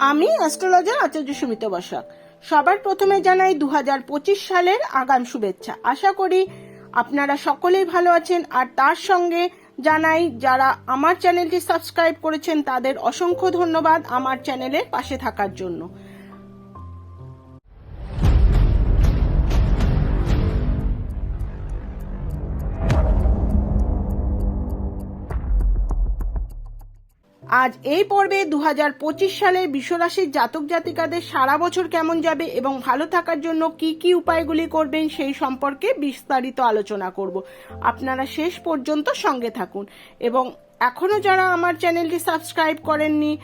আমি অ্যাস্ট্রোলজার আচার্য সুমিত বসাক। সবার প্রথমে জানাই দু হাজার পঁচিশ সালের আগাম শুভেচ্ছা। আশা করি আপনারা সকলেই ভালো আছেন, আর তার সঙ্গে জানাই যারা আমার চ্যানেলটি সাবস্ক্রাইব করেছেন, তাদের অসংখ্য ধন্যবাদ আমার চ্যানেলের পাশে থাকার জন্য। আজ এই পর্বে দু হাজার পঁচিশ সালে বিশ্বরাশির জাতক জাতিকাদের সারা বছর কেমন যাবে এবং ভালো থাকার জন্য কি কি উপায়গুলি করবেন সেই সম্পর্কে বিস্তারিত আলোচনা করব। আপনারা শেষ পর্যন্ত সঙ্গে থাকুন। এবং এখনও যারা আমার চ্যানেলটি সাবস্ক্রাইব করেননি,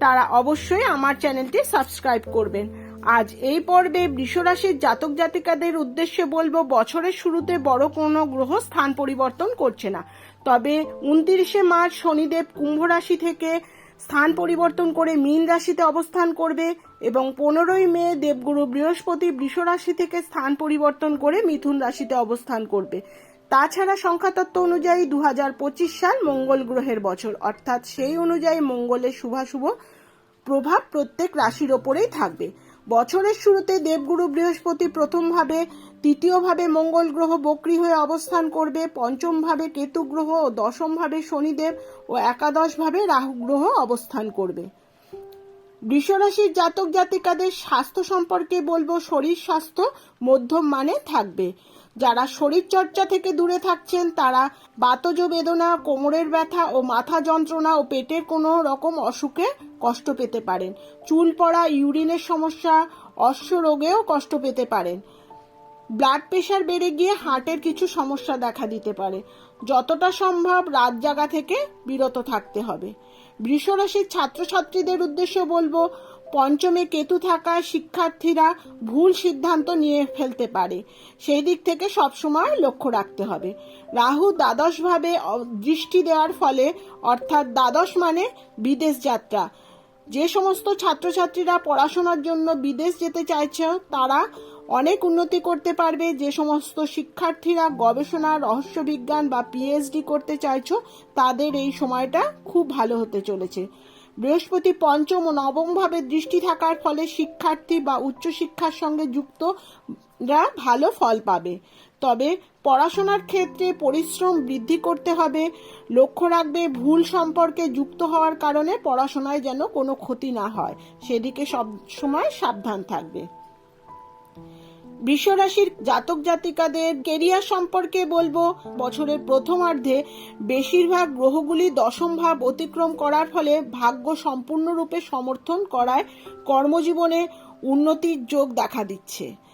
তারা অবশ্যই আমার চ্যানেলটি সাবস্ক্রাইব করবেন। আজ এই পর্বে বৃষরাশির জাতক জাতিকাদের উদ্দেশ্যে বলব, বছরের শুরুতে বড় কোনো গ্রহ স্থান পরিবর্তন করছে না। তবে উনত্রিশে মার্চ শনিদেব কুম্ভ রাশি থেকে স্থান পরিবর্তন করে মীন রাশিতে অবস্থান করবে এবং পনেরোই মে দেবগুরু বৃহস্পতি বৃষ রাশি থেকে স্থান পরিবর্তন করে মিথুন রাশিতে অবস্থান করবে। তাছাড়া সংখ্যাতত্ত্ব অনুযায়ী দু পঁচিশ সাল মঙ্গল গ্রহের বছর, অর্থাৎ সেই অনুযায়ী মঙ্গলের শুভাশুভ প্রভাব প্রত্যেক রাশির ওপরেই থাকবে। বছরের শুরুতে দেবগুরু বৃহস্পতি প্রথমভাবে, তৃতীয়ভাবে মঙ্গল গ্রহ বক্রী হয়ে অবস্থান করবে, পঞ্চমভাবে কেতু গ্রহ ও দশমভাবে শনিদেব ও একাদশভাবে রাহু গ্রহ অবস্থান করবে। বৃষরাশির জাতক জাতিকাদের স্বাস্থ্য সম্পর্কে বলব, শরীর স্বাস্থ্য মধ্যম মানে থাকবে। যারা শরীর চর্চা থেকে দূরে থাকছেন, তারা বাতজ বেদনা কোমরের ব্যথা ও মাথা যন্ত্রণা ও পেটের কোনো রকম অসুখে কষ্ট পেতে পারেন। চুল পড়া, ইউরিনের সমস্যা, অশ্ব রোগেও কষ্ট পেতে পারেন। ব্লাড প্রেশার বেড়ে গিয়ে হার্টের কিছু সমস্যা দেখা দিতে পারে। যতটা সম্ভব রাত জাগা থেকে বিরত থাকতে হবে। বৃষরাশির ছাত্রছাত্রীদের উদ্দেশ্য বলব, পঞ্চমে কেতু থাকা শিক্ষার্থীরা ভুল সিদ্ধান্ত নিয়ে ফেলতে পারে। সেই দিক থেকে সবসময় লক্ষ্য রাখতে হবে। রাহু দ্বাদশভাবে দৃষ্টি দেওয়ার ফলে, অর্থাৎ দ্বাদশ মানে বিদেশ যাত্রা। যে সমস্ত ছাত্রছাত্রীরা পড়াশোনার জন্য বিদেশ যেতে চাইছে, তারা অনেক উন্নতি করতে পারবে। যে সমস্ত শিক্ষার্থীরা গবেষণা রহস্য বিজ্ঞান বা পিএইচডি করতে চাইছো, তাদের এই সময়টা খুব ভালো হতে চলেছে। বৃহস্পতি পঞ্চম ও নবম ভাবে দৃষ্টি থাকার ফলে শিক্ষার্থী বা উচ্চশিক্ষার সঙ্গে যুক্তরা ভালো ফল পাবে। তবে পড়াশোনার ক্ষেত্রে পরিশ্রম বৃদ্ধি করতে হবে। লক্ষ্য রাখবে, ভুল সম্পর্কে যুক্ত হওয়ার কারণে পড়াশোনায় যেন কোনো ক্ষতি না হয়। সেদিকে সব সময় সাবধান থাকবে। বৃষরাশির জাতক জাতিকাদের কেরিয়ার সম্পর্কে বলব, বছরের প্রথমার্ধে বেশিরভাগ গ্রহগুলি দশম ভাব অতিক্রম করার ফলে ভাগ্য সম্পূর্ণরূপে সমর্থন করায় কর্মজীবনে উন্নতির যোগ দেখা দিচ্ছে।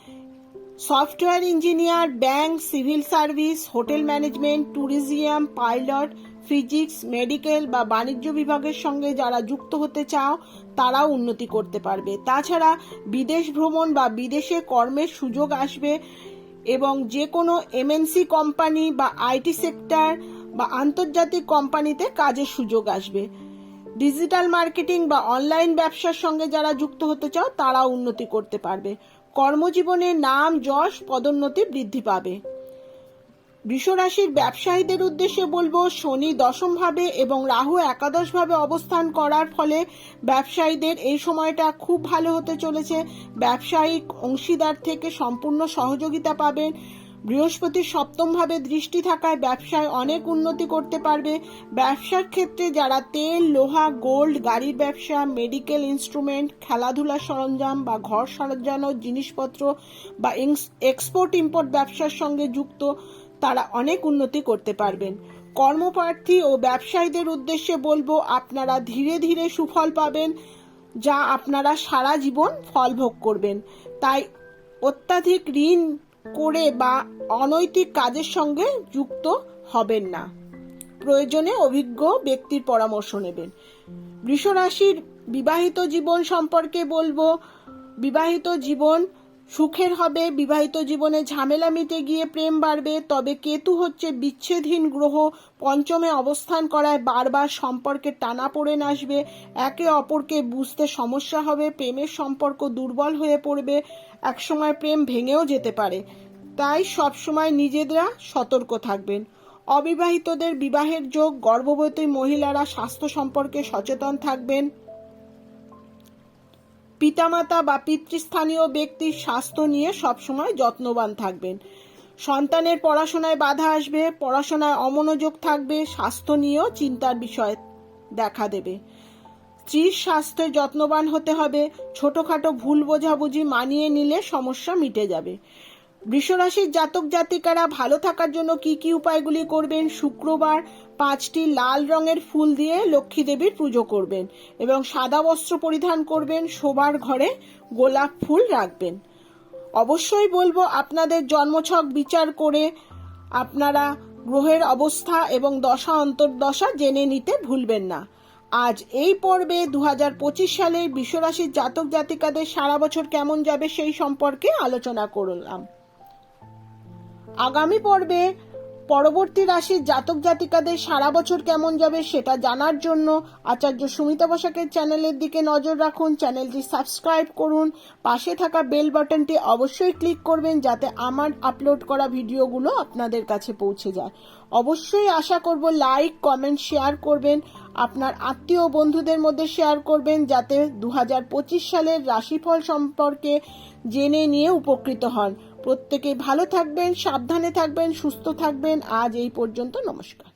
Software engineer, bank, civil service, hotel management tourism pilot, physics, medical বা বাণিজ্য বিভাগের সঙ্গে যারা যুক্ত হতে চাও, তারাও উন্নতি করতে পারবে। তাছাড়া বিদেশ ভ্রমণ বা বিদেশে কর্মের সুযোগ আসবে এবং যে কোনো এমএনসি কোম্পানি বা আইটি সেক্টর বা আন্তর্জাতিক কোম্পানিতে কাজের সুযোগ আসবে। ডিজিটাল মার্কেটিং বা অনলাইন ব্যবসার সঙ্গে যারা যুক্ত হতে চাও, তারাও উন্নতি করতে পারবে। কর্মজীবনে নাম, যশ, পদোন্নতি বৃদ্ধি পাবে। বৃষরাশির ব্যবসায়ীদের উদ্দেশ্যে বলব, শনি দশম ভাবে এবং রাহু একাদশ ভাবে অবস্থান করার ফলে ব্যবসায়ীদের এই সময়টা খুব ভালো হতে চলেছে। ব্যবসায়িক অংশীদার থেকে সম্পূর্ণ সহযোগিতা পাবেন। বৃহস্পতির সপ্তম ভাবে দৃষ্টি থাকায় ব্যবসায় অনেক উন্নতি করতে পারবে। ব্যবসার ক্ষেত্রে যারা তেল, লোহা, গোল্ড, গাড়ির ব্যবসা, মেডিকেল ইনস্ট্রুমেন্ট খেলাধুলার সরঞ্জাম বা ঘর সাজানোর জিনিসপত্র বা এক্সপোর্ট, ইম্পোর্ট ব্যবসার সঙ্গে যুক্ত, তারা অনেক উন্নতি করতে পারবেন। কর্মপ্রার্থী ও ব্যবসায়ীদের উদ্দেশ্যে বলব, আপনারা ধীরে ধীরে সুফল পাবেন, যা আপনারা সারা জীবন ফল ভোগ করবেন। তাই অত্যাধিক ঋণ করে বা অনৈতিক কাজের সঙ্গে যুক্ত হবেন না। প্রয়োজনে অভিজ্ঞ ব্যক্তির পরামর্শ নেবেন। বৃষরাশির বিবাহিত জীবন সম্পর্কে বলব। বিবাহিত জীবন সুখের হবে, বিবাহিত জীবনে ঝামেলা মিটে গিয়ে প্রেম বাড়বে, তবে কেতু হচ্ছে বিচ্ছেদহীন গ্রহ, পঞ্চমে অবস্থান করায় বারবার সম্পর্কে টানা পড়ে আসবে একে অপরকে বুঝতে সমস্যা হবে, প্রেমের সম্পর্ক দুর্বল হয়ে পড়বে, একসময় প্রেম ভেঙেও যেতে পারে। তাই সবসময় নিজেরা সতর্ক থাকবেন। অবিবাহিতদের বিবাহের যোগ, গর্ভবতী মহিলারা স্বাস্থ্য সম্পর্কে সচেতন থাকবেন। পিতামাতা বা পিতৃস্থানীয় ব্যক্তির স্বাস্থ্য নিয়ে সবসময় যত্নবান থাকবেন। সন্তানের পড়াশোনায় বাধা আসবে, পড়াশোনায় অমনোযোগ থাকবে, স্বাস্থ্য নিয়েও চিন্তার বিষয় দেখা দেবে। স্ত্রীর স্বাস্থ্যে যত্নবান হতে হবে, ছোটখাটো ভুল বোঝাবুঝি মানিয়ে নিলে সমস্যা মিটে যাবে। বৃষরাশির জাতক জাতিকারা ভালো থাকার জন্য কি কি উপায়গুলি করবেন? শুক্রবার পাঁচটি লাল রঙের ফুল দিয়ে লক্ষ্মী দেবীর পুজো করবেন এবং সাদা বস্ত্র পরিধান করবেন, শোবার ঘরে গোলাপ ফুল রাখবেন। অবশ্যই বলব, আপনাদের জন্মছক বিচার করে আপনারা গ্রহের অবস্থা এবং দশা অন্তর্দশা জেনে নিতে ভুলবেন না। আজ এই পর্বে দু হাজার পঁচিশ সালে বিশ্বরাশির জাতক জাতিকাদের সারা বছর কেমন যাবে সেই সম্পর্কে আলোচনা করলাম। আগামী পর্বে পরবর্তী রাশির জাতক জাতিকাদের সারা বছর কেমন যাবে সেটা জানার জন্য আচার্য সুমিতা বসাকের চ্যানেলের দিকে নজর রাখুন। চ্যানেলটি সাবস্ক্রাইব করুন। পাশে থাকা বেল বাটনটি অবশ্যই ক্লিক করবেন যাতে আমার আপলোড করা ভিডিওগুলো আপনাদের কাছে পৌঁছে যায়। অবশ্যই আশা করব লাইক, কমেন্ট, শেয়ার করবেন। আপনার আত্মীয় বন্ধুদের মধ্যে শেয়ার করবেন যাতে দু হাজার পঁচিশ সালের রাশিফল সম্পর্কে জেনে নিয়ে উপকৃত হন। প্রত্যেকে ভালো থাকবেন সাবধানে থাকবেন সুস্থ থাকবেন। আজ এই পর্যন্ত নমস্কার।